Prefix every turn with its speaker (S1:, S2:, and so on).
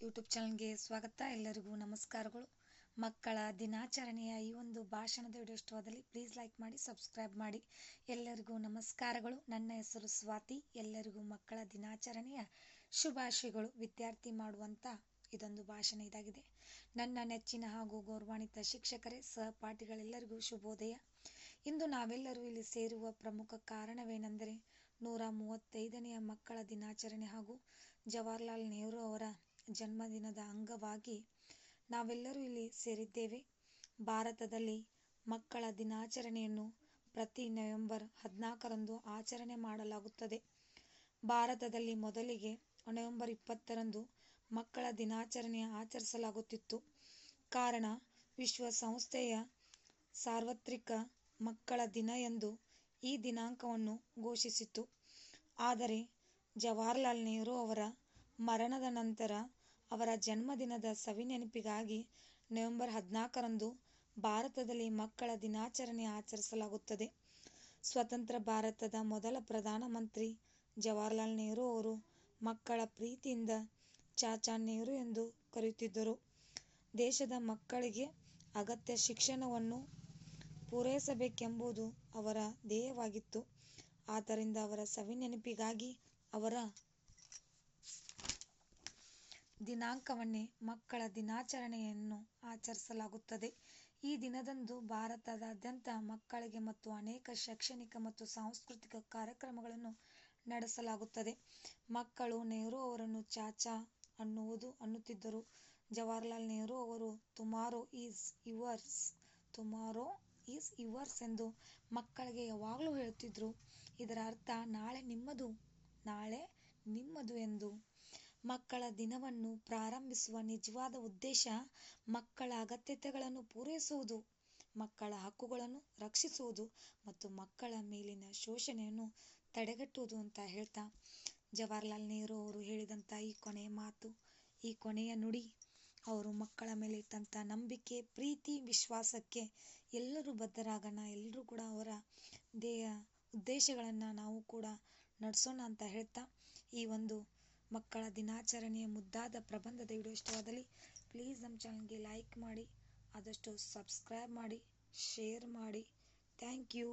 S1: YouTube ಚಾನಲ್ಗೆ ಸ್ವಾಗತ. ಎಲ್ಲರಿಗೂ ನಮಸ್ಕಾರಗಳು. ಮಕ್ಕಳ ದಿನಾಚರಣೆಯ ಈ ಒಂದು ಭಾಷಣದ ವಿಡಿಯೋ ಇಷ್ಟವಾದಲ್ಲಿ ಪ್ಲೀಸ್ ಲೈಕ್ ಮಾಡಿ ಸಬ್ಸ್ಕ್ರೈಬ್ ಮಾಡಿ. ಎಲ್ಲರಿಗೂ ನಮಸ್ಕಾರಗಳು. ನನ್ನ ಹೆಸರು ಸ್ವಾತಿ. ಎಲ್ಲರಿಗೂ ಮಕ್ಕಳ ದಿನಾಚರಣೆಯ ಶುಭಾಶಯಗಳು. ವಿದ್ಯಾರ್ಥಿ ಮಾಡುವಂಥ ಇದೊಂದು ಭಾಷಣ ಇದಾಗಿದೆ. ನನ್ನ ನೆಚ್ಚಿನ ಹಾಗೂ ಗೌರವಾನ್ವಿತ ಶಿಕ್ಷಕರೇ, ಸಹಪಾಠಿಗಳೆಲ್ಲರಿಗೂ ಶುಭೋದಯ. ಇಂದು ನಾವೆಲ್ಲರೂ ಇಲ್ಲಿ ಸೇರುವ ಪ್ರಮುಖ ಕಾರಣವೇನೆಂದರೆ ನೂರ ಮೂವತ್ತೈದನೆಯ ಮಕ್ಕಳ ದಿನಾಚರಣೆ ಹಾಗೂ ಜವಾಹರ್ಲಾಲ್ ನೆಹರು ಅವರ ಜನ್ಮದಿನದ ಅಂಗವಾಗಿ ನಾವೆಲ್ಲರೂ ಇಲ್ಲಿ ಸೇರಿದ್ದೇವೆ. ಭಾರತದಲ್ಲಿ ಮಕ್ಕಳ ದಿನಾಚರಣೆಯನ್ನು ಪ್ರತಿ ನವೆಂಬರ್ ಹದಿನಾಲ್ಕರಂದು ಆಚರಣೆ ಮಾಡಲಾಗುತ್ತದೆ. ಭಾರತದಲ್ಲಿ ಮೊದಲಿಗೆ ನವೆಂಬರ್ ಇಪ್ಪತ್ತರಂದು ಮಕ್ಕಳ ದಿನಾಚರಣೆ ಆಚರಿಸಲಾಗುತ್ತಿತ್ತು. ಕಾರಣ ವಿಶ್ವಸಂಸ್ಥೆಯ ಸಾರ್ವತ್ರಿಕ ಮಕ್ಕಳ ದಿನ ಎಂದು ಈ ದಿನಾಂಕವನ್ನು ಘೋಷಿಸಿತು ಆದರೆ ಜವಾಹರಲಾಲ್ ನೆಹರು ಅವರ ಮರಣದ ನಂತರ ಅವರ ಜನ್ಮದಿನದ ಸವಿನೆನಪಿಗಾಗಿ ನವೆಂಬರ್ ಹದಿನಾಲ್ಕರಂದು ಭಾರತದಲ್ಲಿ ಮಕ್ಕಳ ದಿನಾಚರಣೆ ಆಚರಿಸಲಾಗುತ್ತದೆ. ಸ್ವತಂತ್ರ ಭಾರತದ ಮೊದಲ ಪ್ರಧಾನಮಂತ್ರಿ ಜವಾಹರಲಾಲ್ ನೆಹರು ಅವರು ಮಕ್ಕಳ ಪ್ರೀತಿಯಿಂದ ಚಾಚಾ ನೆಹರು ಎಂದು ಕರೆಯುತ್ತಿದ್ದರು. ದೇಶದ ಮಕ್ಕಳಿಗೆ ಅಗತ್ಯ ಶಿಕ್ಷಣವನ್ನು ಪೂರೈಸಬೇಕೆಂಬುದು ಅವರ ಧ್ಯೇಯವಾಗಿತ್ತು. ಆದ್ದರಿಂದ ಅವರ ಸವಿನೆನಪಿಗಾಗಿ ಅವರ ದಿನಾಂಕವನ್ನೇ ಮಕ್ಕಳ ದಿನಾಚರಣೆಯನ್ನು ಆಚರಿಸಲಾಗುತ್ತದೆ. ಈ ದಿನದಂದು ಭಾರತದಾದ್ಯಂತ ಮಕ್ಕಳಿಗೆ ಮತ್ತು ಅನೇಕ ಶೈಕ್ಷಣಿಕ ಮತ್ತು ಸಾಂಸ್ಕೃತಿಕ ಕಾರ್ಯಕ್ರಮಗಳನ್ನು ನಡೆಸಲಾಗುತ್ತದೆ. ಮಕ್ಕಳು ನೆಹರು ಅವರನ್ನು ಚಾಚಾ ಅನ್ನುವುದು ಅನ್ನುತ್ತಿದ್ದರು. ಜವಾಹರ್ಲಾಲ್ ನೆಹರು ಅವರು tomorrow is yours tomorrow is yours ಎಂದು ಮಕ್ಕಳಿಗೆ ಯಾವಾಗಲೂ ಹೇಳುತ್ತಿದ್ದರು. ಇದರ ಅರ್ಥ, ನಾಳೆ ನಿಮ್ಮದು ನಾಳೆ ನಿಮ್ಮದು ಎಂದು ಮಕ್ಕಳ ದಿನವನ್ನು ಪ್ರಾರಂಭಿಸುವ ನಿಜವಾದ ಉದ್ದೇಶ ಮಕ್ಕಳ ಅಗತ್ಯತೆಗಳನ್ನು ಪೂರೈಸುವುದು, ಮಕ್ಕಳ ಹಕ್ಕುಗಳನ್ನು ರಕ್ಷಿಸುವುದು ಮತ್ತು ಮಕ್ಕಳ ಮೇಲಿನ ಶೋಷಣೆಯನ್ನು ತಡೆಗಟ್ಟುವುದು ಅಂತ ಹೇಳ್ತಾ ಜವಾಹರ್ಲಾಲ್ ನೆಹರು ಅವರು ಹೇಳಿದಂಥ ಈ ಕೊನೆಯ ಮಾತು, ಈ ಕೊನೆಯ ನುಡಿ. ಅವರು ಮಕ್ಕಳ ಮೇಲೆ ಇಟ್ಟಂಥ ನಂಬಿಕೆ, ಪ್ರೀತಿ, ವಿಶ್ವಾಸಕ್ಕೆ ಎಲ್ಲರೂ ಬದ್ಧರಾಗೋಣ, ಎಲ್ಲರೂ ಕೂಡ ಅವರ ದೇಹ ಉದ್ದೇಶಗಳನ್ನು ನಾವು ಕೂಡ ನಡೆಸೋಣ ಅಂತ ಹೇಳ್ತಾ ಈ ಒಂದು ಮಕ್ಕಳ ದಿನಾಚರಣೆಯ ಮುದ್ದಾದ ಪ್ರಬಂಧದ ವಿಡಿಯೋ ಇಷ್ಟವಾದಲ್ಲಿ ಪ್ಲೀಸ್ ನಮ್ಮ ಚಾನಲ್ಗೆ ಲೈಕ್ ಮಾಡಿ, ಆದಷ್ಟು ಸಬ್ಸ್ಕ್ರೈಬ್ ಮಾಡಿ, ಶೇರ್ ಮಾಡಿ. Thank you.